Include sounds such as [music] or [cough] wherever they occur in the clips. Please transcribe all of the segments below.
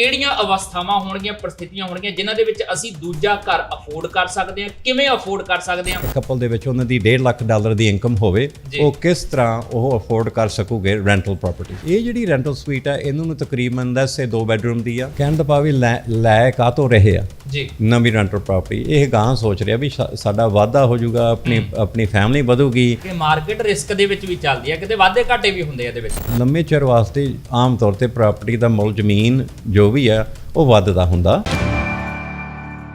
ਕਿਹੜੀਆਂ ਅਵਸਥਾਵਾਂ ਹੋਣਗੀਆਂ ਪ੍ਰਸਥਿਤੀਆਂ ਹੋਣਗੀਆਂ ਜਿਨ੍ਹਾਂ ਦੇ ਵਿੱਚ ਅਸੀਂ ਦੂਜਾ ਘਰ ਅਫੋਰਡ ਕਰ ਸਕਦੇ ਹਾਂ ਕਿਵੇਂ ਅਫੋਰਡ ਕਰ ਸਕਦੇ ਹਾਂ? ਕਪਲ ਦੇ ਵਿੱਚ ਉਹਨਾਂ ਦੀ 1.5 ਲੱਖ ਡਾਲਰ ਦੀ ਇਨਕਮ ਹੋਵੇ। ਉਹ ਕਿਸ ਤਰ੍ਹਾਂ ਉਹ ਅਫੋਰਡ ਕਰ ਸਕੂਗੇ ਰੈਂਟਲ ਪ੍ਰਾਪਰਟੀ ਇਹ ਜਿਹੜੀ ਰੈਂਟਲ ਸੂਈਟ ਹੈ ਇਹਨੂੰ ਨੂੰ ਤਕਰੀਬਨ ਦੱਸੇ ਦੋ ਬੈਡਰੂਮ ਦੀ ਆ। ਕਹਿਣ ਦਾ ਭਾਵ ਲੈ ਲੈ ਕਾਤੋਂ ਰਹੇ ਆ। ਜੀ। ਨਵੀਂ ਰੈਂਟਲ ਪ੍ਰਾਪਰਟੀ ਇਹ ਗਾਂ ਸੋਚ ਰਿਹਾ ਵੀ ਸਾ- ਸਾਡਾ ਵਾਧਾ ਹੋ ਜਾਊਗਾ ਆਪਣੀ ਆਪਣੀ ਫੈਮਿਲੀ ਵਧੂਗੀ। ਕਿ ਮਾਰਕੀਟ ਰਿਸਕ ਦੇ ਵਿੱਚ ਵੀ ਚੱਲਦੀ ਹੈ ਕਿਤੇ ਵਾਧੇ ਘਾਟੇ ਵੀ ਹੁੰਦੇ ਆ ਇਹਦੇ ਵਿੱਚ। ਲੰਮੇ ਚਿਰ ਵਾਸਤੇ ਆਮ ਤੌਰ ਤੇ ਪ੍ਰਾਪਰਟੀ ਦਾ ਮੁੱਲ ਜ਼ਮੀਨ ਜੋ ਵੀ ਆ ਉਹ ਵੱਧਦਾ ਹੁੰਦਾ।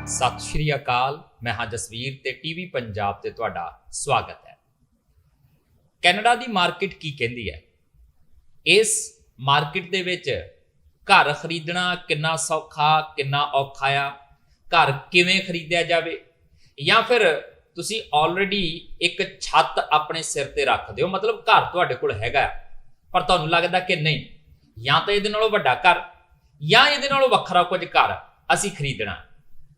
ਸਤਿ ਸ਼੍ਰੀ ਅਕਾਲ, ਮੈਂ ਹਾਂ ਜਸਵੀਰ ਤੇ ਟੀਵੀ ਪੰਜਾਬ ਤੇ ਤੁਹਾਡਾ ਸਵਾਗਤ ਹੈ। ਕੈਨੇਡਾ ਦੀ ਮਾਰਕੀਟ ਕੀ ਕਹਿੰਦੀ ਹੈ? ਇਸ ਮਾਰਕੀਟ ਦੇ ਵਿੱਚ ਘਰ ਖਰੀਦਣਾ ਕਿੰਨਾ ਸੌਖਾ, ਕਿੰਨਾ ਔਖਾ ਆ? ਘਰ ਕਿਵੇਂ ਖਰੀਦਿਆ ਜਾਵੇ? ਜਾਂ ਫਿਰ ਤੁਸੀਂ ਆਲਰੇਡੀ ਇੱਕ ਛੱਤ ਆਪਣੇ ਸਿਰ ਤੇ ਰੱਖਦੇ ਹੋ ਮਤਲਬ ਘਰ ਤੁਹਾਡੇ ਕੋਲ ਹੈਗਾ, ਪਰ ਤੁਹਾਨੂੰ ਲੱਗਦਾ ਕਿ ਨਹੀਂ, ਜਾਂ ਤਾਂ ਇਹਦੇ ਨਾਲੋਂ ਵੱਡਾ ਘਰ ਜਾਂ ਇਹਦੇ ਨਾਲੋਂ ਵੱਖਰਾ ਕੁਝ ਘਰ ਅਸੀਂ ਖਰੀਦਣਾ।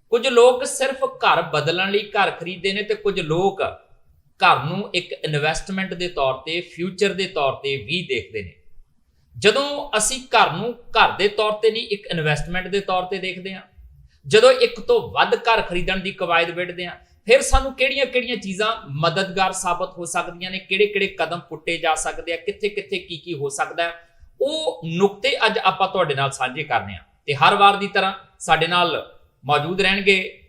ਕੁਝ ਲੋਕ ਸਿਰਫ ਘਰ ਬਦਲਣ ਲਈ ਘਰ ਖਰੀਦਦੇ ਨੇ ਤੇ ਕੁਝ ਲੋਕ ਘਰ ਨੂੰ ਇੱਕ ਇਨਵੈਸਟਮੈਂਟ ਦੇ ਤੌਰ ਤੇ ਫਿਊਚਰ ਦੇ ਤੌਰ ਤੇ ਵੀ ਦੇਖਦੇ ਨੇ। ਜਦੋਂ ਅਸੀਂ ਘਰ ਨੂੰ ਘਰ ਦੇ ਤੌਰ ਤੇ ਨਹੀਂ, ਇੱਕ ਇਨਵੈਸਟਮੈਂਟ ਦੇ ਤੌਰ ਤੇ ਦੇਖਦੇ ਹਾਂ। ਜਦੋਂ ਇੱਕ ਤੋਂ ਵੱਧ ਘਰ ਖਰੀਦਣ ਦੀ ਕਵਾਇਦ ਵਿੱਢਦੇ ਹਾਂ, ਫਿਰ ਸਾਨੂੰ ਕਿਹੜੀਆਂ-ਕਿਹੜੀਆਂ ਚੀਜ਼ਾਂ ਮਦਦਗਾਰ ਸਾਬਤ ਹੋ ਸਕਦੀਆਂ ਨੇ, ਕਿਹੜੇ-ਕਿਹੜੇ ਕਦਮ ਪੁੱਟੇ ਜਾ ਸਕਦੇ ਆ, ਕਿੱਥੇ-ਕਿੱਥੇ ਕੀ-ਕੀ ਹੋ ਸਕਦਾ ਹੈ ਉਹ ਨੁਕਤੇ ਅੱਜ ਆਪਾਂ ਤੁਹਾਡੇ ਨਾਲ ਸਾਂਝੇ ਕਰਨੇ ਆ। ਤੇ ਹਰ ਵਾਰ ਦੀ ਤਰ੍ਹਾਂ ਸਾਡੇ ਨਾਲ ਮੌਜੂਦ ਰਹਿਣਗੇ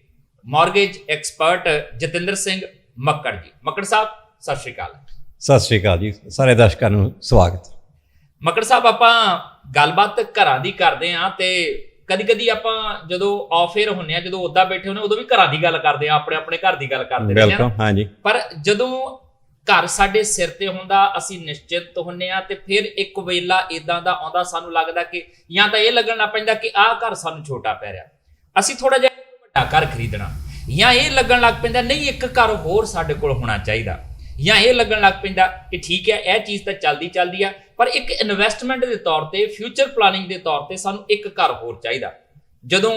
ਮਾਰਗੇਜ ਐਕਸਪਰਟ ਜਤਿੰਦਰ ਸਿੰਘ ਮੱਕੜ ਜੀ। ਮੱਕੜ ਸਾਹਿਬ ਸਤਿ ਸ਼੍ਰੀ ਅਕਾਲ। ਸਤਿ ਸ਼੍ਰੀ ਅਕਾਲ ਜੀ। ਸਾਰੇ ਦਰਸ਼ਕਾਂ ਨੂੰ ਸਵਾਗਤ। ਮੱਕੜ ਸਾਹਿਬ ਆਪਾਂ ਗੱਲਬਾਤ ਘਰਾਂ ਦੀ ਕਰਦੇ ਆਂ ਤੇ ਕਦੀ ਕਦੀ ਆਪਾਂ ਜਦੋਂ ਆਫ 에ਅਰ ਹੁੰਨੇ ਆ ਜਦੋਂ ਉੱਦਾਂ ਬੈਠੇ ਹੁੰਨੇ ਉਦੋਂ ਵੀ ਘਰਾਂ ਦੀ ਗੱਲ ਕਰਦੇ ਆ ਆਪਣੇ ਆਪਣੇ ਘਰ ਦੀ ਗੱਲ ਕਰਦੇ ਵੈਲਕਮ ਆ ਹਾਂਜੀ। ਪਰ ਜਦੋਂ ਘਰ ਸਾਡੇ ਸਿਰ ਤੇ ਹੁੰਦਾ, ਅਸੀਂ ਨਿਸ਼ਚਿੰਤ ਹੁੰਨੇ ਆ ਤੇ ਫਿਰ ਇੱਕ ਵੇਲਾ ਇਦਾਂ ਦਾ ਆਉਂਦਾ ਸਾਨੂੰ ਲੱਗਦਾ ਕਿ ਜਾਂ ਤਾਂ ਇਹ ਲੱਗਣ ਲੱਗ ਪੈਂਦਾ ਕਿ ਆਹ ਘਰ ਸਾਨੂੰ ਛੋਟਾ ਪੈ ਰਿਹਾ। ਅਸੀਂ ਥੋੜਾ ਜਿਹਾ ਵੱਡਾ ਘਰ ਖਰੀਦਣਾ, ਜਾਂ ਇਹ ਲੱਗਣ ਲੱਗ ਪੈਂਦਾ, ਨਹੀਂ, ਇੱਕ ਘਰ ਹੋਰ ਸਾਡੇ ਕੋਲ ਹੋਣਾ ਚਾਹੀਦਾ। ਜਾਂ ਇਹ ਲੱਗਣ ਲੱਗ ਪੈਂਦਾ ਕਿ ਠੀਕ ਹੈ, ਇਹ ਚੀਜ਼ ਤਾਂ ਚੱਲਦੀ ਚੱਲਦੀ ਆ, ਪਰ ਇੱਕ ਇਨਵੈਸਟਮੈਂਟ ਦੇ ਤੌਰ ਤੇ ਫਿਊਚਰ ਪਲਾਨਿੰਗ ਦੇ ਤੌਰ ਤੇ ਸਾਨੂੰ ਇੱਕ ਘਰ ਹੋਰ ਚਾਹੀਦਾ। ਜਦੋਂ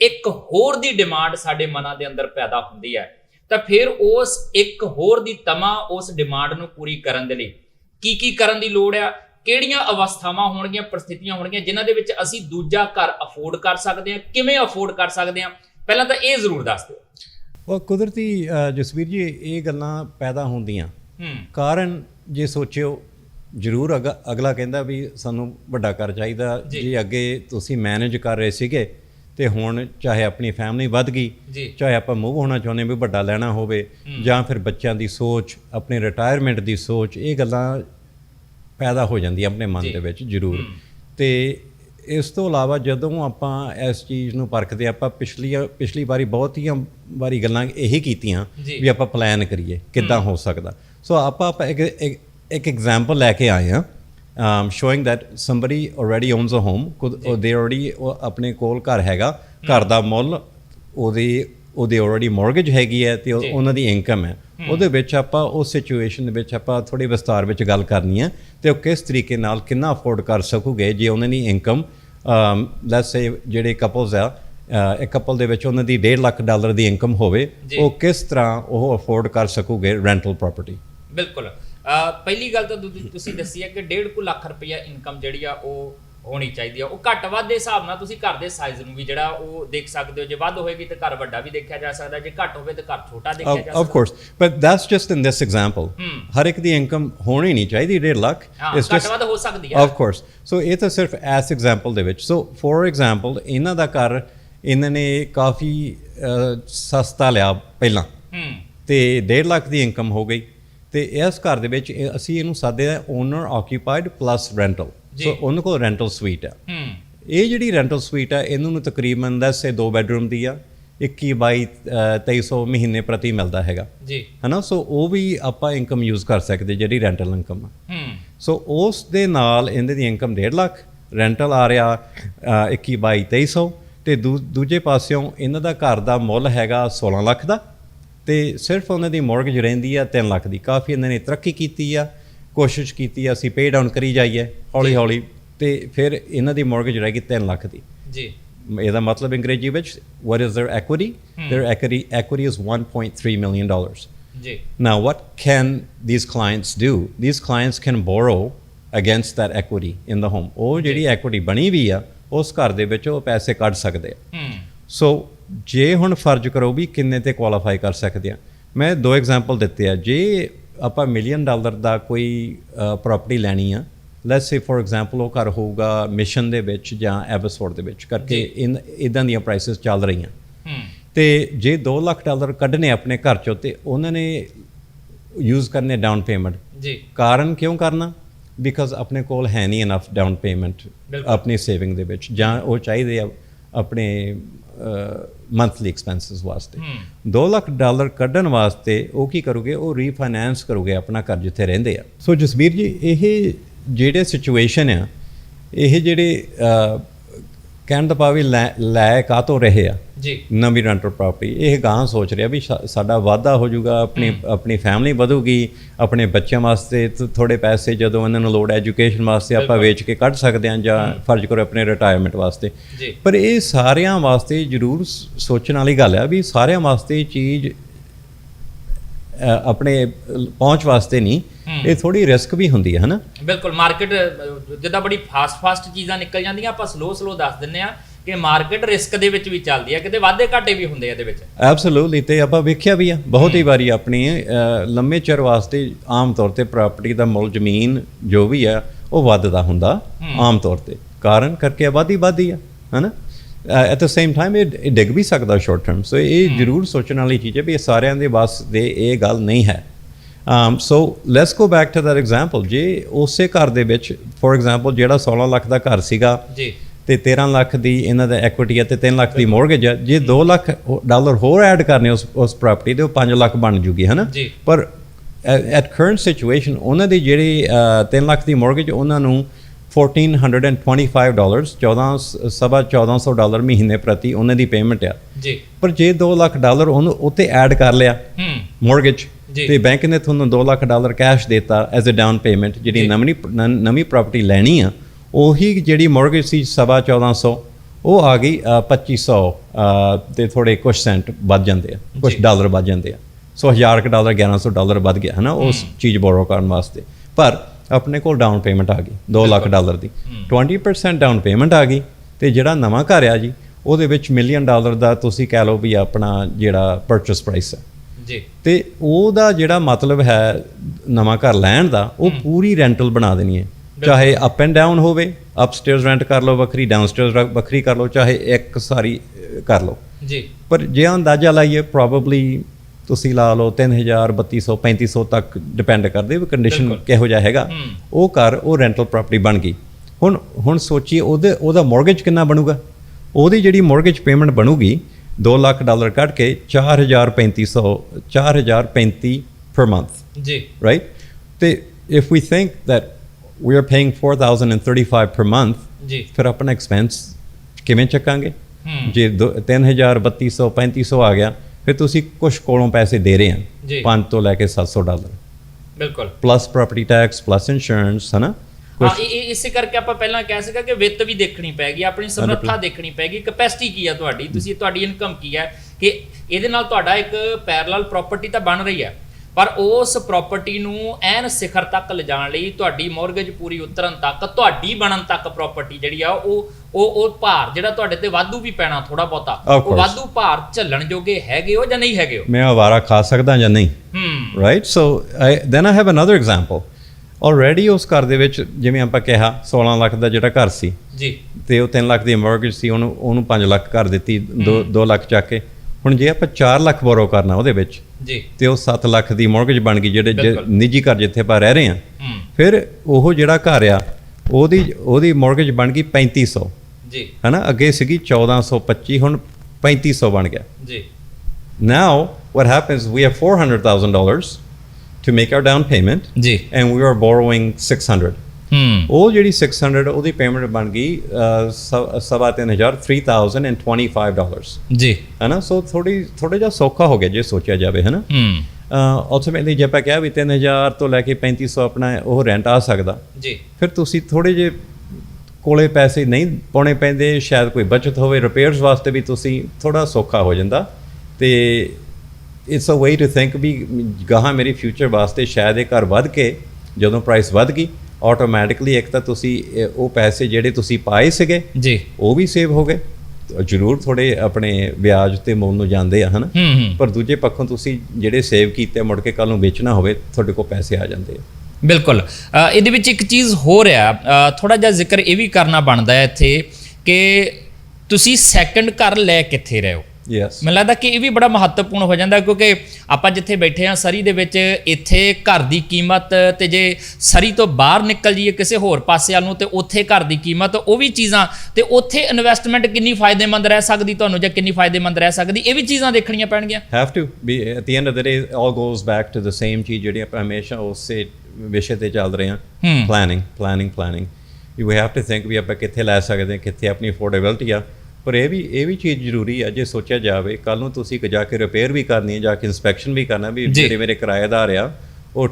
ਇੱਕ ਹੋਰ ਦੀ ਡਿਮਾਂਡ ਸਾਡੇ ਮਨਾਂ ਦੇ ਅੰਦਰ ਪੈਦਾ ਹੁੰਦੀ ਹੈ ਤਾਂ ਫਿਰ ਉਸ ਇੱਕ ਹੋਰ ਦੀ ਤਮਾ ਉਸ ਡਿਮਾਂਡ ਨੂੰ ਪੂਰੀ ਕਰਨ ਦੇ ਲਈ ਕੀ ਕੀ ਕਰਨ ਦੀ ਲੋੜ ਆ? ਕਿਹੜੀਆਂ ਅਵਸਥਾਵਾਂ ਹੋਣਗੀਆਂ ਪ੍ਰਸਥਿਤੀਆਂ ਹੋਣਗੀਆਂ ਜਿਨ੍ਹਾਂ ਦੇ ਵਿੱਚ ਅਸੀਂ ਦੂਜਾ ਘਰ ਅਫੋਰਡ ਕਰ ਸਕਦੇ ਹਾਂ ਕਿਵੇਂ ਅਫੋਰਡ ਕਰ ਸਕਦੇ ਹਾਂ? ਪਹਿਲਾਂ ਤਾਂ ਇਹ ਜ਼ਰੂਰ ਦੱਸ ਦਿਓ। ਉਹ ਕੁਦਰਤੀ ਜਸਵੀਰ ਜੀ ਇਹ ਗੱਲਾਂ ਪੈਦਾ ਹੁੰਦੀਆਂ। ਕਾਰਨ ਜੇ ਸੋਚਿਓ ਜ਼ਰੂਰ ਅਗ- ਅਗਲਾ ਕਹਿੰਦਾ ਵੀ ਸਾਨੂੰ ਵੱਡਾ ਘਰ ਚਾਹੀਦਾ। ਜੇ। ਅੱਗੇ ਤੁਸੀਂ ਮੈਨੇਜ ਕਰ ਰਹੇ ਸੀਗੇ ਤੇ ਹੁਣ ਚਾਹੇ ਆਪਣੀ ਫੈਮਿਲੀ ਵੱਧ ਗਈ ਚਾਹੇ ਆਪਾਂ ਮੂਵ ਹੋਣਾ ਚਾਹੁੰਦੇ ਵੀ ਵੱਡਾ ਲੈਣਾ ਹੋਵੇ ਜਾਂ ਫਿਰ ਬੱਚਿਆਂ ਦੀ ਸੋਚ ਆਪਣੇ ਰਿਟਾਇਰਮੈਂਟ ਦੀ ਸੋਚ ਇਹ ਗੱਲਾਂ ਪੈਦਾ ਹੋ ਜਾਂਦੀਆਂ ਆਪਣੇ ਮਨ। ਦੇ ਵਿੱਚ ਜ਼ਰੂਰ। ਤੇ ਇਸ ਤੋਂ ਇਲਾਵਾ ਜਦੋਂ ਆਪਾਂ ਇਸ ਚੀਜ਼ ਨੂੰ ਪਰਖਦੇ ਆਪਾਂ ਪਿਛਲੀ ਪਿਛਲੀ ਵਾਰੀ ਬਹੁਤੀਆਂ ਵਾਰੀ ਗੱਲਾਂ ਇਹੀ ਕੀਤੀਆਂ। ਵੀ ਆਪਾਂ ਪਲਾਨ ਕਰੀਏ ਕਿੱਦਾਂ ਹੋ। ਸਕਦਾ। ਸੋ ਆਪਾਂ ਆਪਾਂ ਇੱਕ ਇੱਕ- ਇੱਕ ਐਗਜ਼ਾਮਪਲ ਲੈ ਕੇ ਆਏ ਹਾਂ। Um, showing that somebody already owns a home ਕੁਦ- ਉਹ they already ਆਪਣੇ ਕੋਲ ਘਰ ਹੈਗਾ ਘਰ ਦਾ ਮੁੱਲ ਉਹਦੀ ਉਹਦੀ already mortgage ਹੈਗੀ ਹੈ ਤੇ। ਉਹਨਾਂ ਦੀ ਇਨਕਮ ਹੈ ਉਹਦੇ ਵਿੱਚ ਆਪਾਂ ਉਸ ਸਿਚੁਏਸ਼ਨ ਦੇ ਵਿੱਚ ਆਪਾਂ ਥੋੜੀ ਵਿਸਤਾਰ ਵਿੱਚ ਗੱਲ ਕਰਨੀ ਹੈ ਤੇ ਉਹ ਕਿਸ ਤਰੀਕੇ ਨਾਲ ਕਿੰਨਾ ਅਫੋਰਡ ਕਰ ਸਕੂਗੇ ਜੇ ਉਹਨਾਂ ਦੀ ਇਨਕਮ ਲੈਟਸ ਸੇ ਜਿਹੜੇ ਕਪਲਸ ਆ ਇੱਕ ਕਪਲ ਦੇ ਵਿੱਚ ਉਹਨਾਂ ਦੀ 1.5 ਲੱਖ ਡਾਲਰ ਦੀ ਇਨਕਮ ਹੋਵੇ। ਉਹ ਕਿਸ ਤਰ੍ਹਾਂ ਉਹ ਅਫੋਰਡ ਕਰ ਸਕੂਗੇ ਰੈਂਟਲ ਪ੍ਰਾਪਰਟੀ ਬਿਲਕੁਲ ਪਹਿਲੀ ਗੱਲ ਤਾਂ ਤੁਸੀਂ- ਦੱਸੀ ਹੈ ਕਿ 1.5 ਲੱਖ ਰੁਪਇਆ ਇਨਕਮ ਜਿਹੜੀ ਆ ਉਹ ਹੋਣੀ ਚਾਹੀਦੀ ਆ। ਉਹ ਘੱਟ ਵੱਧ ਦੇ ਹਿਸਾਬ ਨਾਲ ਤੁਸੀਂ ਘਰ ਦੇ ਸਾਈਜ਼ ਨੂੰ ਵੀ ਜਿਹੜਾ ਉਹ ਦੇਖ ਸਕਦੇ ਹੋ। ਜੇ ਵੱਧ ਹੋਏਗੀ ਤਾਂ ਘਰ ਵੱਡਾ ਵੀ ਦੇਖਿਆ ਜਾ ਸਕਦਾ। ਜੇ ਘੱਟ ਹੋਵੇ ਤਾਂ ਘਰ ਛੋਟਾ ਦੇਖਿਆ ਜਾ ਸਕਦਾ। course. But that's just in this example. ਹਰ ਇੱਕ ਦੀ ਇਨਕਮ ਹੋਣੀ ਨਹੀਂ ਚਾਹੀਦੀ 1.5 ਲੱਖ। ਘੱਟ just- ਵੱਧ ਹੋ ਸਕਦੀ ਆ of course. So ਇਹ ਤਾਂ ਸਿਰਫ ਐਸ ਐਗਜ਼ਾਮਪਲ ਦੇ ਵਿੱਚ। ਸੋ ਫੋਰ ਐਗਜ਼ਾਮਪਲ ਇਹਨਾਂ ਦਾ ਘਰ ਇਹਨਾਂ ਨੇ ਕਾਫੀ ਸਸਤਾ ਲਿਆ ਪਹਿਲਾਂ। ਤੇ 1.5 ਲੱਖ ਦੀ ਇਨਕਮ ਹੋ ਗਈ। ਤੇ ਇਸ ਘਰ ਦੇ ਵਿੱਚ ਇਹ- ਅਸੀਂ ਇਹਨੂੰ ਸਾਦੇ ਆ owner occupied plus rental. So ਉਹਨਾਂ ਕੋਲ ਰੈਂਟਲ ਸੂਈਟ ਆ। ਹੂੰ। ਇਹ ਜਿਹੜੀ ਰੈਂਟਲ ਸੂਈਟ ਆ ਇਹਨਾਂ ਨੂੰ ਤਕਰੀਬਨ ਦੱਸੇ ਦੋ ਬੈਡਰੂਮ ਦੀ ਆ। 21 ਬਾਈ ਅਹ, 2300 ਮਹੀਨੇ ਪ੍ਰਤੀ ਮਿਲਦਾ ਹੈਗਾ। ਜੀ। ਹਨਾ? ਸੋ ਉਹ ਵੀ ਆਪਾਂ ਇਨਕਮ ਯੂਜ਼ ਕਰ ਸਕਦੇ ਜਿਹੜੀ ਰੈਂਟਲ ਇਨਕਮ ਆ। ਹੂੰ। ਸੋ ਉਸ ਦੇ ਨਾਲ ਇਹਦੇ ਦੀ ਇਨਕਮ 1.5 ਲੱਖ ਰੈਂਟਲ ਆ ਰਿਹਾ ਅ, 21 ਬਾਈ 2300 ਤੇ ਦੂ- ਦੂਜੇ ਪਾਸਿਓਂ ਇਹਨਾਂ ਦਾ ਘਰ ਦਾ ਮੁੱਲ ਹੈਗਾ 16 ਲੱਖ ਦਾ। ਤੇ ਸਿਰਫ ਉਹਨਾਂ ਦੀ ਮੌਰਗੇਜ ਰਹਿੰਦੀ ਆ 3 ਲੱਖ ਦੀ ਕਾਫੀ ਇਹਨਾਂ ਨੇ ਤਰੱਕੀ ਕੀਤੀ ਆ ਕੋਸ਼ਿਸ਼ ਕੀਤੀ ਆ ਅਸੀਂ ਪੇ ਡਾਊਨ ਕਰੀ ਜਾਈਏ ਹੌਲੀ ਹੌਲੀ ਤੇ ਫਿਰ ਇਹਨਾਂ ਦੀ ਮੌਰਗੇਜ ਰਹਿ ਗਈ 3 ਲੱਖ ਦੀ ਜੀ ਇਹਦਾ ਮਤਲਬ ਅੰਗਰੇਜ਼ੀ ਵਿੱਚ what is their equity their equity equity is 1.3 million dollars ਜੀ Now, what can these clients do? These clients can borrow against that equity in the home. ਉਹ ਜਿਹੜੀ equity ਬਣੀ ਵੀ ਆ ਉਸ ਘਰ ਦੇ ਵਿੱਚ ਉਹ ਪੈਸੇ ਕੱਢ ਸਕਦੇ ਆ ਹੂੰ ਸੋ ਜੇ ਹੁਣ ਫਰਜ਼ ਕਰੋ ਵੀ ਕਿੰਨੇ ਤੇ ਕੁਆਲੀਫਾਈ ਕਰ ਸਕਦੇ ਆ। ਮੈਂ ਦੋ ਐਗਜ਼ਾਮਪਲ ਦਿੱਤੇ ਆ। ਜੇ ਆਪਾਂ ਮਿਲੀਅਨ ਡਾਲਰ ਦਾ ਕੋਈ ਪ੍ਰਾਪਰਟੀ ਲੈਣੀ ਆ ਲੈਟਸ ਸੇ ਫੋਰ ਐਗਜ਼ਾਮਪਲ ਉਹ ਘਰ ਹੋਊਗਾ ਮਿਸ਼ਨ ਦੇ ਵਿੱਚ ਜਾਂ ਐਬਸਫੋਰਡ ਦੇ ਵਿੱਚ ਕਰਕੇ ਇਨ ਇਦਾਂ ਦੀਆਂ ਪ੍ਰਾਈਸਸ ਚੱਲ ਰਹੀਆਂ। ਤੇ ਜੇ 2 ਲੱਖ ਡਾਲਰ ਕੱਢਨੇ ਆਪਣੇ ਘਰ ਚੋਂ ਤੇ ਉਹਨਾਂ ਨੇ ਯੂਜ਼ ਕਰਨੇ ਡਾਊਨ ਪੇਮੈਂਟ ਜੀ। ਕਾਰਨ ਕਿਉਂ ਕਰਨਾ? ਬਿਕਾਜ਼ ਆਪਣੇ ਕੋਲ ਹੈ ਨਹੀਂ ਇਨਫ ਡਾਊਨ ਪੇਮੈਂਟ। ਆਪਣੀ ਸੇਵਿੰਗ ਦੇ ਵਿੱਚ ਜਾਂ ਉਹ ਚਾਹੀਦੇ ਆ ਆਪਣੇ ਮੰਥਲੀ ਐਕਸਪੈਂਸਸ ਵਾਸਤੇ। 2 ਲੱਖ ਡਾਲਰ ਕੱਢਣ ਵਾਸਤੇ ਉਹ ਕੀ ਕਰੋਗੇ? ਉਹ ਰੀਫਾਈਨੈਂਸ ਕਰੋਗੇ ਆਪਣਾ ਘਰ ਜਿੱਥੇ ਰਹਿੰਦੇ ਆ। ਸੋ ਜਸਵੀਰ ਜੀ ਇਹ ਜਿਹੜੇ ਸਿਚੁਏਸ਼ਨ ਆ ਇਹ ਜਿਹੜੇ ਕਹਿਣ ਦਾ ਭਾਵ ਵੀ ਲੈ ਕਾਹਤੋਂ ਰਹੇ ਆ। ਜੀ। ਨਵੀਂ ਰੈਂਟਲ ਪ੍ਰਾਪਰਟੀ ਇਹ ਗਾਂ ਸੋਚ ਰਿਹਾ ਵੀ ਸਾਡਾ ਵਾਧਾ ਹੋ ਜਾਊਗਾ ਆਪਣੀ ਆਪਣੀ ਫੈਮਿਲੀ ਵਧੂਗੀ ਆਪਣੇ ਬੱਚਿਆਂ ਵਾਸਤੇ ਥੋੜੇ ਪੈਸੇ ਜਦੋਂ ਇਹਨਾਂ ਨੂੰ ਲੋੜ ਐਜੂਕੇਸ਼ਨ ਵਾਸਤੇ ਆਪਾਂ ਵੇਚ ਕੇ ਕੱਢ ਸਕਦੇ ਹਾਂ ਜਾਂ ਫਰਜ਼ ਕਰੋ ਆਪਣੇ ਰਿਟਾਇਰਮੈਂਟ ਵਾਸਤੇ। ਪਰ ਇਹ ਸਾਰਿਆਂ ਵਾਸਤੇ ਜ਼ਰੂਰ ਸੋਚਣ ਵਾਲੀ ਗੱਲ ਹੈ ਵੀ ਸਾਰਿਆਂ ਵਾਸਤੇ ਇਹ ਚੀਜ਼ ਆਪਣੇ ਪਹੁੰਚ ਵਾਸਤੇ ਨਹੀਂ ਇਹ ਥੋੜੀ ਰਿਸਕ ਵੀ ਹੁੰਦੀ ਹੈ ਹਨਾ? ਬਿਲਕੁਲ ਮਾਰਕੀਟ ਜਿੱਦਾਂ ਬੜੀ ਫਾਸਟ ਫਾਸਟ ਚੀਜ਼ਾਂ ਨਿਕਲ ਜਾਂਦੀਆਂ ਆਪਾਂ ਸਲੋ ਸਲੋ ਦੱਸ ਦਿੰਨੇ ਆ ਕਿ ਮਾਰਕੀਟ ਰਿਸਕ ਦੇ ਵਿੱਚ ਵੀ ਚੱਲਦੀ ਆ ਕਿਤੇ ਵਾਧੇ ਘਾਟੇ ਵੀ ਹੁੰਦੇ ਆ ਇਹਦੇ ਵਿੱਚ। ਐਬਸੋਲੂਟਲੀ ਤੇ ਆਪਾਂ ਵੇਖਿਆ ਵੀ ਆ ਬਹੁਤ ਹੀ ਵਾਰੀ ਆਪਣੀ ਲੰਮੇ ਚਿਰ ਵਾਸਤੇ ਆਮ ਤੌਰ ਤੇ ਪ੍ਰਾਪਰਟੀ ਦਾ ਮੁੱਲ ਜ਼ਮੀਨ ਜੋ ਵੀ ਆ ਉਹ ਵੱਧਦਾ ਹੁੰਦਾ ਆਮ ਤੌਰ ਤੇ ਕਾਰਨ ਕਰਕੇ ਆਬਾਦੀ ਵੱਧਦੀ ਆ ਹਨਾ? ਐਟ ਦ ਸੇਮ ਟਾਈਮ ਇਹ ਡਿੱਗ ਵੀ ਸਕਦਾ ਸ਼ਾਰਟ ਟਰਮ ਸੋ ਇਹ ਜ਼ਰੂਰ ਸੋਚਣ ਵਾਲੀ ਚੀਜ਼ ਹੈ ਵੀ ਇਹ ਸਾਰਿਆਂ ਦੇ ਬਸ ਦੇ ਇਹ ਗੱਲ ਨਹੀਂ ਹੈ। Um so let's go back to that example. ਜੇ ਉਸੇ ਘਰ ਦੇ ਵਿੱਚ ਫੋਰ ਐਗਜ਼ਾਮਪਲ ਜਿਹੜਾ 16 ਲੱਖ ਦਾ ਘਰ ਸੀਗਾ ਜੀ। ਤੇ 13 ਲੱਖ ਦੀ ਇਹਨਾਂ ਦਾ ਐਕੁਇਟੀ ਹੈ ਤੇ 3 ਲੱਖ ਦੀ ਮੋਰਗੇਜ ਹੈ ਜੇ 2 ਲੱਖ ਡਾਲਰ ਹੋਰ ਐਡ ਕਰਨੇ ਉਸ ਉਸ ਪ੍ਰਾਪਰਟੀ ਦੇ ਉਹ 5 ਲੱਖ ਬਣ ਜੂਗੀ ਹੈ ਨਾ। ਪਰ ਐਟ ਕਰੰਟ ਸਿਚੁਏਸ਼ਨ ਉਹਨਾਂ ਦੀ ਜਿਹੜੀ 3 ਲੱਖ ਦੀ ਮੋਰਗੇਜ ਉਹਨਾਂ ਨੂੰ 1425 ਡਾਲਰਸ 14 ਸ- ਸਵਾ 1400 ਡਾਲਰ ਮਹੀਨੇ ਪ੍ਰਤੀ ਉਹਨਾਂ ਦੀ ਪੇਮੈਂਟ ਆ। ਜੀ। ਪਰ ਜੇ 2 ਲੱਖ ਡਾਲਰ ਉਹਨੂੰ ਉੱਤੇ ਐਡ ਕਰ ਲਿਆ ਹੂੰ। ਮੋਰਗੇਜ। ਤੇ ਬੈਂਕ ਨੇ ਤੁਹਾਨੂੰ 2 ਲੱਖ ਡਾਲਰ ਕੈਸ਼ ਦਿੱਤਾ ਐਜ਼ ਅ ਡਾਊਨ ਪੇਮੈਂਟ ਜਿਹੜੀ ਨਵੀਂ ਨ- ਨਵੀਂ ਪ੍ਰਾਪਰਟੀ ਲੈਣੀ ਆ ਉਹੀ ਜਿਹੜੀ ਮੋਰਗੇਜ ਸੀ ਸਵਾ 1400 ਉਹ ਆ ਗਈ ਅ, 2500 ਅ, ਤੇ ਥੋੜੇ ਕੁਝ ਸੈਂਟ ਵੱਧ ਜਾਂਦੇ ਆ ਕੁਝ ਡਾਲਰ ਵੱਧ ਜਾਂਦੇ ਆ। ਸੋ 1000 ਕ ਡਾਲਰ 1100 ਡਾਲਰ ਵੱਧ ਗਿਆ ਹਨਾ ਉਸ ਚੀਜ਼ ਬੋਰੋ ਕਰਨ ਵਾਸਤੇ। ਪਰ ਆਪਣੇ ਕੋਲ ਡਾਊਨ ਪੇਮੈਂਟ ਆ ਗਈ 2 ਲੱਖ ਡਾਲਰ ਦੀ। 20% ਡਾਊਨ ਪੇਮੈਂਟ ਆ ਗਈ ਤੇ ਜਿਹੜਾ ਨਵਾਂ ਘਰ ਆ ਜੀ ਉਹਦੇ ਵਿੱਚ ਮਿਲੀਅਨ ਡਾਲਰ ਦਾ ਤੁਸੀਂ ਕਹਿ ਲਓ ਵੀ ਆਪਣਾ ਜਿਹੜਾ ਪਰਚੇਸ ਪ੍ਰਾਈਸ ਹੈ ਜੀ। ਤੇ ਉਹਦਾ ਜਿਹੜਾ ਮਤਲਬ ਹੈ ਨਵਾਂ ਘਰ ਲੈਣ ਦਾ ਉਹ ਪੂਰੀ ਰੈਂਟਲ ਬਣਾ ਦੇਣੀ ਹੈ। ਚਾਹੇ ਅਪ ਐਂਡ ਡਾਊਨ ਹੋਵੇ ਅਪਸਟੇਅਰਸ ਰੈਂਟ ਕਰ ਲਓ ਵੱਖਰੀ ਡਾਊਨਸਟੇਅਰਸ ਵੱਖਰੀ ਕਰ ਲਓ ਚਾਹੇ ਇੱਕ ਸਾਰੀ ਕਰ ਲਓ। ਜੀ। ਪਰ ਜੇ ਅੰਦਾਜ਼ਾ ਲਾਈਏ ਪ੍ਰੋਬਬਲੀ ਤੁਸੀਂ ਲਾ ਲਓ 3000 3200 3500 ਤੱਕ ਡਿਪੈਂਡ ਕਰਦੇ ਵੀ ਕੰਡੀਸ਼ਨ ਕਿਹੋ ਜਿਹਾ ਹੈਗਾ। ਉਹ ਘਰ ਉਹ ਰੈਂਟਲ ਪ੍ਰਾਪਰਟੀ ਬਣ ਗਈ। ਹੁਣ ਹੁਣ ਸੋਚੀਏ ਉਹਦੇ ਉਹਦਾ ਮੋਰਗੇਜ ਕਿੰਨਾ ਬਣੂਗਾ? ਉਹਦੀ ਜਿਹੜੀ ਮੋਰਗੇਜ ਪੇਮੈਂਟ ਬਣੂਗੀ 2 ਲੱਖ ਡਾਲਰ ਕੱਢ ਕੇ 4350 4035 per month ਜੀ। Right? ਤੇ if we think that we are paying 4035 per month ਜੀ। ਫਿਰ ਆਪਣਾ ਐਕਸਪੈਂਸ ਕਿਵੇਂ ਚੱਕਾਂਗੇ। ਜੇ 3000 3200 3500 ਆ ਗਿਆ ਫਿਰ ਤੁਸੀਂ ਕੁਝ ਕੋਲੋਂ ਪੈਸੇ ਦੇ ਰਹੇ। ਆ। 5 ਤੋਂ ਲੈ ਕੇ 700 ਡਾਲਰ। ਬਿਲਕੁਲ। Plus property tax plus insurance ਹਨਾ? ਹਾਂ ਇਹ- ਇਸੇ ਕਰਕੇ ਆਪਾਂ ਪਹਿਲਾਂ ਕਹਿ ਸਕਾਂ ਕਿ ਵਿੱਤ ਵੀ ਦੇਖਣੀ ਪੈਗੀ ਆਪਣੀ ਸਮਰੱਥਾ ਦੇਖਣੀ ਪੈਗੀ। ਕਪੈਸਿਟੀ ਕੀ ਆ ਤੁਹਾਡੀ? ਤੁਸੀਂ ਤੁਹਾਡੀ ਇਨਕਮ ਕੀ ਹੈ ਕਿ ਇਹਦੇ ਨਾਲ ਤੁਹਾਡਾ ਇੱਕ ਪੈਰਲਲ ਪ੍ਰਾਪਰਟੀ ਤਾਂ ਬਣ ਰਹੀ ਹੈ ਪਰ ਉਸ ਪ੍ਰਾਪਰਟੀ ਨੂੰ ਐਨ ਸਿਖਰ ਤੱਕ ਲਿਜਾਣ ਲਈ ਤੁਹਾਡੀ ਮੌਰਗੇਜ ਪੂਰੀ ਉਤਰਨ ਤੱਕ ਤੁਹਾਡੀ ਬਣਨ ਤੱਕ ਪ੍ਰਾਪਰਟੀ ਜਿਹੜੀ ਆ ਉਹ ਉਹ ਉਹ ਭਾਰ ਜਿਹੜਾ ਤੁਹਾਡੇ ਤੇ ਵਾਧੂ ਵੀ ਪੈਣਾ ਥੋੜਾ ਬਹੁਤਾ Of ਉਹ course. ਵਾਧੂ ਭਾਰ ਝੱਲਣ ਜੋਗੇ ਹੈਗੇ ਹੋ ਜਾਂ ਨਹੀਂ ਹੈਗੇ ਹੋ? ਮੈਂ ਆਵਾਰਾ ਖਾ ਸਕਦਾ ਜਾਂ ਨਹੀਂ? ਹੂੰ। Right so then I have another example already ਉਸ ਘਰ ਦੇ ਵਿੱਚ ਜਿਵੇਂ ਆਪਾਂ ਕਿਹਾ 16 ਲੱਖ ਦਾ ਜਿਹੜਾ ਘਰ ਸੀ ਜੀ। ਤੇ ਉਹ 3 ਲੱਖ ਦੀ ਮੌਰਗੇਜ ਸੀ ਉਹਨੂੰ ਉਹਨੂੰ 5 ਲੱਖ ਕਰ ਦਿੱਤੀ 2 2 ਲੱਖ ਚੱਕ ਕੇ। ਹੁਣ ਜੇ ਆਪਾਂ 4 ਲੱਖ ਬੋਰੋ ਕਰਨਾ ਉਹਦੇ ਵਿੱਚ ਜੀ। ਤੇ ਉਹ 7 ਲੱਖ ਦੀ ਮੌਰਗੇਜ ਬਣ ਗਈ ਜਿਹੜੇ ਜੇ ਬਿਲਕੁਲ। ਨਿੱਜੀ ਘਰ ਜਿੱਥੇ ਆਪਾਂ ਰਹਿ ਰਹੇ ਹਾਂ ਹੂੰ। ਫਿਰ ਉਹ ਜਿਹੜਾ ਘਰ ਆ ਉਹਦੀ ਉਹਦੀ ਮੌਰਗੇਜ ਬਣ ਗਈ 3500 ਜੀ। ਹਨਾ? ਅੱਗੇ ਸੀਗੀ 1425 ਹੁਣ 3500 ਬਣ ਗਿਆ। ਜੀ। Now what happens we have $400,000 to make our down payment ਜੀ। and we are borrowing 600 ਹੂੰ। ਉਹ ਜਿਹੜੀ 600 ਉਹਦੀ ਪੇਮੈਂਟ ਬਣ ਗਈ ਸਵਾ ਤਿੰਨ ਹਜ਼ਾਰ 3025 ਡਾਲਰਸ ਜੀ। ਹਨਾ? ਸੋ ਥੋੜੀ ਥੋੜਾ ਜਿਹਾ ਸੌਖਾ ਹੋ ਗਿਆ ਜੇ ਸੋਚਿਆ ਜਾਵੇ ਹਨਾ? ਹੂੰ। ਅਲਟੀਮੇਟਲੀ ਜੇ ਆਪਾਂ ਕਿਹਾ ਵੀ 3000 ਤੋਂ ਲੈ ਕੇ 3500 ਆਪਣਾ ਉਹ ਰੈਂਟ ਆ ਸਕਦਾ ਜੀ। ਫਿਰ ਤੁਸੀਂ ਥੋੜੇ ਜੇ ਕੋਲੇ ਪੈਸੇ ਨਹੀਂ ਪਾਉਣੇ ਪੈਂਦੇ ਸ਼ਾਇਦ ਕੋਈ ਬਚਤ ਹੋਵੇ ਰਿਪੇਅਰਸ ਵਾਸਤੇ ਵੀ ਤੁਸੀਂ ਥੋੜਾ ਸੌਖਾ ਹੋ ਜਾਂਦਾ। ਤੇ it's a way to think ਵੀ ਗਾਹਾਂ ਮੇਰੀ ਫਿਊਚਰ ਵਾਸਤੇ ਸ਼ਾਇਦ ਇਹ ਘਰ ਵੱਧ ਕੇ ਜਦੋਂ ਪ੍ਰਾਈਸ ਵੱਧ ਗਈ ਆਟੋਮੈਟਿਕਲੀ ਇੱਕ ਤਾਂ ਤੁਸੀਂ ਉਹ ਪੈਸੇ ਜਿਹੜੇ ਤੁਸੀਂ ਪਾਏ ਸੀਗੇ ਜੀ। ਉਹ ਵੀ ਸੇਵ ਹੋ ਗਏ। ਜ਼ਰੂਰ ਥੋੜੇ ਆਪਣੇ ਵਿਆਜ ਤੇ ਮੁੱਲ ਨੂੰ ਜਾਂਦੇ ਆ ਹਨਾ? ਪਰ ਦੂਜੇ ਪੱਖੋਂ ਤੁਸੀਂ ਜਿਹੜੇ ਸੇਵ ਕੀਤੇ ਮੁੜ ਕੇ ਕੱਲ ਨੂੰ ਵੇਚਣਾ ਹੋਵੇ ਤੁਹਾਡੇ ਕੋਲ ਪੈਸੇ ਆ ਜਾਂਦੇ ਆ। ਬਿਲਕੁਲ। ਇਹਦੇ ਵਿੱਚ ਇੱਕ ਚੀਜ਼ ਹੋ ਰਿਹਾ ਥੋੜਾ ਜਿਹਾ ਜ਼ਿਕਰ ਇਹ ਵੀ ਕਰਨਾ ਬਣਦਾ ਹੈ ਇੱਥੇ ਕਿ ਤੁਸੀਂ ਸੈਕੰਡ ਘਰ ਲੈ ਕਿੱਥੇ ਰਹੇ ਹੋ? ਯੈਸ ਮੈਨੂੰ ਲੱਗਦਾ ਕਿ ਇਹ ਵੀ ਬੜਾ ਮਹੱਤਵਪੂਰਨ ਹੋ ਜਾਂਦਾ ਕਿਉਂਕਿ ਆਪਾਂ ਜਿੱਥੇ ਬੈਠੇ ਆ ਸਰੀ ਦੇ ਵਿੱਚ ਇੱਥੇ ਘਰ ਦੀ ਕੀਮਤ ਤੇ ਜੇ ਸਰੀ ਤੋਂ ਬਾਹਰ ਨਿਕਲ ਜਾਈਏ ਕਿਸੇ ਹੋਰ ਪਾਸੇ ਵੱਲ ਨੂੰ ਤੇ ਉੱਥੇ ਘਰ ਦੀ ਕੀਮਤ ਉਹ ਵੀ ਚੀਜ਼ਾਂ ਤੇ ਉੱਥੇ ਇਨਵੈਸਟਮੈਂਟ ਕਿੰਨੀ ਫਾਇਦੇਮੰਦ ਰਹਿ ਸਕਦੀ ਤੁਹਾਨੂੰ ਜਾਂ ਕਿੰਨੀ ਫਾਇਦੇਮੰਦ ਰਹਿ ਸਕਦੀ ਇਹ ਵੀ ਚੀਜ਼ਾਂ ਦੇਖਣੀਆਂ ਪੈਣਗੀਆਂ। Have to be at the end of the day all goes back to the same ਚੀਜ਼ ਜਿਹੜੀ ਆਪਾਂ ਹਮੇਸ਼ਾ ਉਸੇ ਵਿਸ਼ੇ ਤੇ ਚੱਲ ਰਹੇ ਹਾਂ ਹੂੰ। Planning planning planning you have to think ਵੀ ਆਪਾਂ ਕਿੱਥੇ ਲੈ ਸਕਦੇ ਹਾਂ ਕਿੱਥੇ ਆਪਣੀ ਅਫੋਰਡੇਬਿਲਟੀ ਆ। ਪਰ ਇਹ ਵੀ ਇਹ ਵੀ ਚੀਜ਼ ਜ਼ਰੂਰੀ ਆ ਜੇ ਸੋਚਿਆ ਜਾਵੇ ਕੱਲ ਨੂੰ ਤੁਸੀਂ ਜਾ ਕੇ ਰਿਪੇਅਰ ਵੀ ਕਰਨੀ ਹੈ ਜਾ ਕੇ ਇਨਸਪੈਕਸ਼ਨ ਵੀ ਕਰਨਾ ਵੀ। ਜਿਹੜੇ ਮੇਰੇ ਕਿਰਾਏਦਾਰ ਆ ਉਹ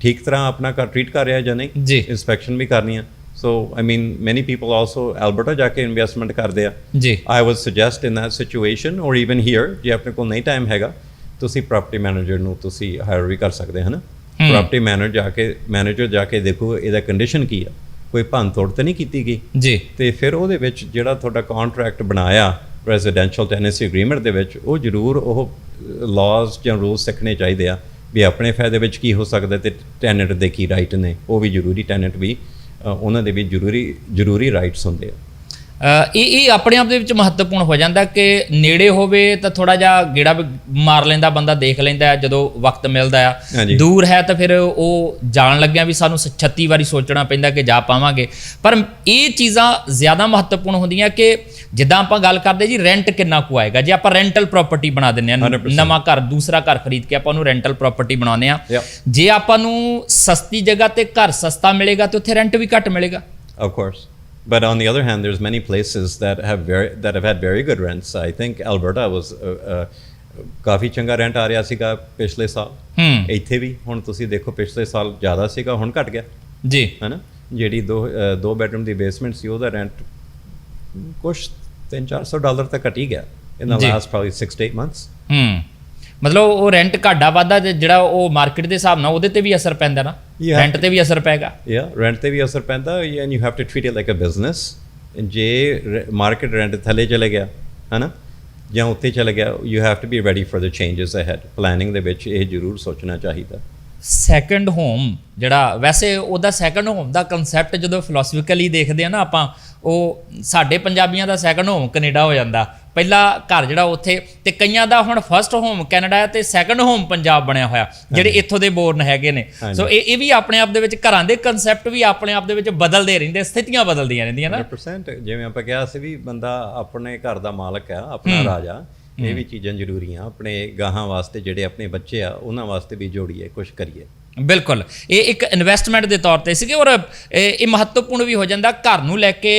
ਠੀਕ ਤਰ੍ਹਾਂ ਆਪਣਾ ਘਰ ਟ੍ਰੀਟ ਕਰ ਰਿਹਾ ਜਾਂ ਨਹੀਂ। ਇਨਸਪੈਕਸ਼ਨ ਵੀ ਕਰਨੀ ਆ। So I mean many people also Alberta ਜਾ ਕੇ ਇਨਵੈਸਟਮੈਂਟ ਕਰਦੇ ਆ। ਜੀ। I would suggest in that situation or even here ਜੇ ਆਪਣੇ ਕੋਲ ਨਹੀਂ ਟਾਈਮ ਹੈਗਾ ਤੁਸੀਂ ਪ੍ਰਾਪਰਟੀ ਮੈਨੇਜਰ ਨੂੰ ਤੁਸੀਂ ਹਾਇਰ ਵੀ ਕਰ ਸਕਦੇ ਹਨ? ਪ੍ਰਾਪਰਟੀ ਮੈਨੇਜਰ ਜਾ ਕੇ ਮੈਨੇਜਰ ਜਾ ਕੇ ਦੇਖੋ ਇਹਦਾ ਕੰਡੀਸ਼ਨ ਕੀ ਆ। ਕੋਈ ਭੰਨ ਤੋੜ ਤਾਂ ਨਹੀਂ ਕੀਤੀ ਗਈ? ਜੀ। ਤੇ ਫਿਰ ਉਹਦੇ ਵਿੱਚ ਜਿਹੜਾ ਤੁਹਾਡਾ ਕੰਟਰੈਕਟ ਬਣਾਇਆ ਰੈਜ਼ੀਡੈਂਸ਼ੀਅਲ ਟੈਨੈਂਸੀ ਐਗਰੀਮੈਂਟ ਦੇ ਵਿੱਚ ਉਹ ਜ਼ਰੂਰ ਉਹ ਲਾਜ਼ ਜਾਂ ਰੂਲਸ ਸਿੱਖਣੇ ਚਾਹੀਦੇ ਆ ਵੀ ਆਪਣੇ ਫਾਇਦੇ ਵਿੱਚ ਕੀ ਹੋ ਸਕਦਾ ਤੇ ਟੈਨੈਂਟ ਦੇ ਕੀ ਰਾਈਟ ਨੇ। ਉਹ ਵੀ ਜ਼ਰੂਰੀ ਟੈਨੈਂਟ ਵੀ ਉਹਨਾਂ ਦੇ ਵੀ ਜ਼ਰੂਰੀ ਜ਼ਰੂਰੀ ਰਾਈਟਸ ਹੁੰਦੇ ਆ। ਇਹ ਇਹ ਆਪਣੇ ਆਪ ਦੇ ਵਿੱਚ ਮਹੱਤਵਪੂਰਨ ਹੋ ਜਾਂਦਾ ਕਿ ਨੇੜੇ ਹੋਵੇ ਤਾਂ ਥੋੜਾ ਜਿਹਾ ਗੇੜਾ ਮਾਰ ਲੈਂਦਾ ਬੰਦਾ ਦੇਖ ਲੈਂਦਾ ਜਦੋਂ ਵਕਤ ਮਿਲਦਾ ਆ। ਦੂਰ ਹੈ ਤਾਂ ਫਿਰ ਉਹ ਜਾਣ ਲੱਗਿਆ ਵੀ ਸਾਨੂੰ 36 ਵਾਰੀ ਸੋਚਣਾ ਪੈਂਦਾ ਕਿ ਜਾ ਪਾਵਾਂਗੇ ਪਰ ਇਹ ਚੀਜ਼ਾਂ ਜ਼ਿਆਦਾ ਮਹੱਤਵਪੂਰਨ ਹੁੰਦੀਆਂ ਕਿ ਜਿੱਦਾਂ ਆਪਾਂ ਗੱਲ ਕਰਦੇ ਜੀ ਰੈਂਟ ਕਿੰਨਾ ਕੁ ਆਏਗਾ ਜੇ ਆਪਾਂ ਰੈਂਟਲ ਪ੍ਰਾਪਰਟੀ ਬਣਾ ਦਿੰਦੇ ਆ 100% ਨਵਾਂ ਘਰ ਦੂਸਰਾ ਘਰ ਖਰੀਦ ਕੇ ਆਪਾਂ ਉਹਨੂੰ ਰੈਂਟਲ ਪ੍ਰਾਪਰਟੀ ਬਣਾਉਂਦੇ ਆ. ਜੇ ਆਪਾਂ ਨੂੰ ਸਸਤੀ ਜਗ੍ਹਾ ਤੇ ਘਰ ਸਸਤਾ ਮਿਲੇਗਾ ਤੇ ਉੱਥੇ ਰੈਂਟ ਵੀ ਘੱਟ ਮਿਲੇਗਾ Of course. But on the other hand, there's many places that have very that have had very good rents. I think Alberta was uh, uh, ਕਾਫੀ ਚੰਗਾ ਰੈਂਟ ਆ ਰਿਹਾ ਸੀਗਾ ਪਿਛਲੇ ਸਾਲ ਇੱਥੇ ਵੀ ਹੁਣ ਤੁਸੀਂ ਦੇਖੋ ਪਿਛਲੇ ਸਾਲ ਜ਼ਿਆਦਾ ਸੀਗਾ ਹੁਣ ਘਟ ਗਿਆ ਜੀ ਹੈਨਾ ਜਿਹੜੀ ਦੋ ਦੋ ਬੈਡਰੂਮ ਦੀ ਬੇਸਮੈਂਟ ਸੀ ਉਹਦਾ ਰੈਂਟ ਕੁਛ 3-400 ਡਾਲਰ ਤੱਕ ਘਟ ਹੀ ਗਿਆ ਇਨ the ਜੀ। last probably 6 to 8 months ਹੂੰ ਮਤਲਬ ਉਹ ਰੈਂਟ ਘਾਟਾ ਵਾਧਾ ਜਿਹੜਾ ਉਹ ਮਾਰਕੀਟ ਦੇ ਹਿਸਾਬ ਨਾਲ ਉਹਦੇ ਤੇ ਵੀ ਅਸਰ ਪੈਂਦਾ ਨਾ Yeah. ਰੈਂਟ ਤੇ ਵੀ ਅਸਰ ਪੈਗਾ। Yeah, rent ਤੇ ਵੀ ਅਸਰ ਪੈਂਦਾ and you have to treat it like a business ਜੇ ਮਾਰਕੀਟ ਰੈਂਟ ਥੱਲੇ ਚਲੇ ਗਿਆ ਹਨਾ? ਜਾਂ ਉੱਤੇ ਚਲੇ ਗਿਆ you have to be ready for the changes ahead planning ਦੇ ਵਿੱਚ ਇਹ ਜ਼ਰੂਰ ਸੋਚਣਾ ਚਾਹੀਦਾ। ਸੈਕੰਡ ਹੋਮ ਜਿਹੜਾ ਵੈਸੇ ਉਹਦਾ ਸੈਕੰਡ ਹੋਮ ਦਾ ਕਨਸੈਪਟ ਜਦੋਂ ਫਿਲਾਸਫਿਕਲੀ ਦੇਖਦੇ ਆ ਨਾ ਆਪਾਂ ਉਹ ਸਾਡੇ ਪੰਜਾਬੀਆਂ ਦਾ ਸੈਕੰਡ ਹੋਮ ਕੈਨੇਡਾ ਹੋ ਜਾਂਦਾ। ਪਹਿਲਾ ਘਰ ਜਿਹੜਾ ਉੱਥੇ ਤੇ ਕਈਆਂ ਦਾ ਹੁਣ ਫਰਸਟ ਹੋਮ ਕੈਨੇਡਾ ਹੈ ਤੇ ਸੈਕੰਡ ਹੋਮ ਪੰਜਾਬ ਬਣਿਆ ਹੋਇਆ ਜਿਹੜੇ ਇੱਥੋਂ ਦੇ ਬੋਰਨ ਹੈਗੇ ਨੇ। ਸੋ ਇਹ ਇਹ ਵੀ ਆਪਣੇ ਆਪ ਦੇ ਵਿੱਚ ਘਰਾਂ ਦੇ ਕਨਸੈਪਟ ਵੀ ਆਪਣੇ ਆਪ ਦੇ ਵਿੱਚ ਬਦਲਦੇ ਰਹਿੰਦੇ ਸਥਿਤੀਆਂ ਬਦਲਦੀਆਂ ਰਹਿੰਦੀਆਂ ਨਾ। 100% ਜਿਵੇਂ ਆਪਾਂ ਕਿਹਾ ਸੀ ਵੀ ਬੰਦਾ ਆਪਣੇ ਘਰ ਦਾ ਮਾਲਕ ਆ ਆਪਣਾ ਰਾਜਾ ਇਹ ਵੀ ਚੀਜ਼ਾਂ ਜ਼ਰੂਰੀਆਂ ਆਪਣੇ ਗਾਹਾਂ ਵਾਸਤੇ ਜਿਹੜੇ ਆਪਣੇ ਬੱਚੇ ਆ ਉਹਨਾਂ ਵਾਸਤੇ ਵੀ ਜੋੜੀਏ ਕੁਝ ਕਰੀਏ। ਬਿਲਕੁਲ। ਇਹ ਇੱਕ ਇਨਵੈਸਟਮੈਂਟ ਦੇ ਤੌਰ ਤੇ ਸੀਗੇ ਔਰ ਇਹ ਮਹੱਤਵਪੂਰਨ ਵੀ ਹੋ ਜਾਂਦਾ। ਘਰ ਨੂੰ ਲੈ ਕੇ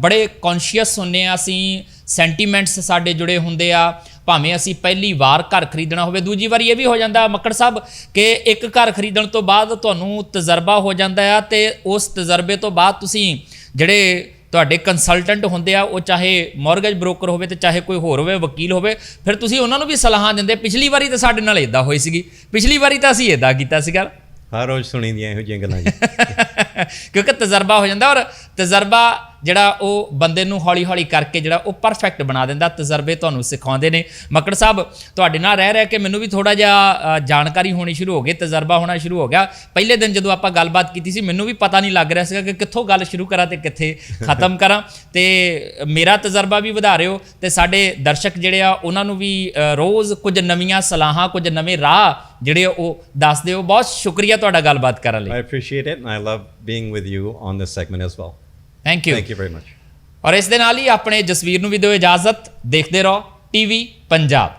ਬੜੇ ਕੌਨਸ਼ੀਅਸ ਹੁੰਨੇ ਆ ਅਸੀਂ ਸੈਂਟੀਮੈਂਟਸ ਸਾਡੇ ਜੁੜੇ ਹੁੰਦੇ ਆ ਭਾਵੇਂ ਅਸੀਂ ਪਹਿਲੀ ਵਾਰ ਘਰ ਖਰੀਦਣਾ ਹੋਵੇ ਦੂਜੀ ਵਾਰੀ ਇਹ ਵੀ ਹੋ ਜਾਂਦਾ ਮੱਕੜ ਸਾਹਿਬ ਕਿ ਇੱਕ ਘਰ ਖਰੀਦਣ ਤੋਂ ਬਾਅਦ ਤੁਹਾਨੂੰ ਤਜਰਬਾ ਹੋ ਜਾਂਦਾ ਆ ਤੇ ਉਸ ਤਜਰਬੇ ਤੋਂ ਬਾਅਦ ਤੁਸੀਂ ਜਿਹੜੇ ਤੁਹਾਡੇ ਕੰਸਲਟੈਂਟ ਹੁੰਦੇ ਆ ਉਹ ਚਾਹੇ ਮਾਰਗੇਜ ਬ੍ਰੋਕਰ ਹੋਵੇ ਤੇ ਚਾਹੇ ਕੋਈ ਹੋਰ ਹੋਵੇ ਵਕੀਲ ਹੋਵੇ ਫਿਰ ਤੁਸੀਂ ਉਹਨਾਂ ਨੂੰ ਵੀ ਸਲਾਹਾਂ ਦਿੰਦੇ। ਪਿਛਲੀ ਵਾਰੀ ਤਾਂ ਸਾਡੇ ਨਾਲ ਇਦਾਂ ਹੋਈ ਸੀਗੀ। ਪਿਛਲੀ ਵਾਰੀ ਤਾਂ ਅਸੀਂ ਇਦਾਂ ਕੀਤਾ ਸੀਗਾ। ਹਰ ਰੋਜ਼ ਸੁਣੀ ਦੀਆਂ ਇਹੋ ਜਿਹੀਆਂ ਗੱਲਾਂ ਜੀ। [laughs] ਕਿਉਂਕਿ ਤਜਰਬਾ ਹੋ ਜਾਂਦਾ ਔਰ ਤਜਰਬਾ ਜਿਹੜਾ ਉਹ ਬੰਦੇ ਨੂੰ ਹੌਲੀ ਹੌਲੀ ਕਰਕੇ ਜਿਹੜਾ ਉਹ ਪਰਫੈਕਟ ਬਣਾ ਦਿੰਦਾ, ਤਜਰਬੇ ਤੁਹਾਨੂੰ ਸਿਖਾਉਂਦੇ ਨੇ। ਮੱਕੜ ਸਾਹਿਬ, ਤੁਹਾਡੇ ਨਾਲ ਰਹਿ ਰਹਿ ਕੇ ਮੈਨੂੰ ਵੀ ਥੋੜਾ ਜਿਹਾ ਜਾਣਕਾਰੀ ਹੋਣੀ ਸ਼ੁਰੂ ਹੋ ਗਈ, ਤਜਰਬਾ ਹੋਣਾ ਸ਼ੁਰੂ ਹੋ ਗਿਆ। ਪਹਿਲੇ ਦਿਨ ਜਦੋਂ ਆਪਾਂ ਗੱਲਬਾਤ ਕੀਤੀ ਸੀ, ਮੈਨੂੰ ਵੀ ਪਤਾ ਨਹੀਂ ਲੱਗ ਰਿਹਾ ਸੀਗਾ ਕਿ ਕਿੱਥੋਂ ਗੱਲ ਸ਼ੁਰੂ ਕਰਾਂ ਤੇ ਕਿੱਥੇ ਖਤਮ ਕਰਾਂ। ਤੇ ਮੇਰਾ ਤਜਰਬਾ ਵੀ ਵਧਾ ਰਹੇ ਹੋ ਤੇ ਸਾਡੇ ਦਰਸ਼ਕ ਜਿਹੜੇ ਆ, ਉਹਨਾਂ ਨੂੰ ਵੀ ਰੋਜ਼ ਕੁਝ ਨਵੀਆਂ ਸਲਾਹਾਂ, ਕੁਝ ਨਵੇਂ ਰਾਹ ਜਿਹੜੇ ਆ ਉਹ ਦੱਸਦੇ ਹੋ। ਬਹੁਤ ਸ਼ੁਕਰੀਆ ਤੁਹਾਡਾ ਗੱਲਬਾਤ ਕਰਨ ਲਈ। I appreciate it and I love being with you on this segment as well. Thank you Thank you very much. ਔਰ ਇਸ ਦੇ ਨਾਲ ਹੀ ਆਪਣੇ ਜਸਵੀਰ ਨੂੰ ਵੀ ਦਿਓ ਇਜਾਜ਼ਤ। ਦੇਖਦੇ ਰਹੋ ਟੀਵੀ ਪੰਜਾਬ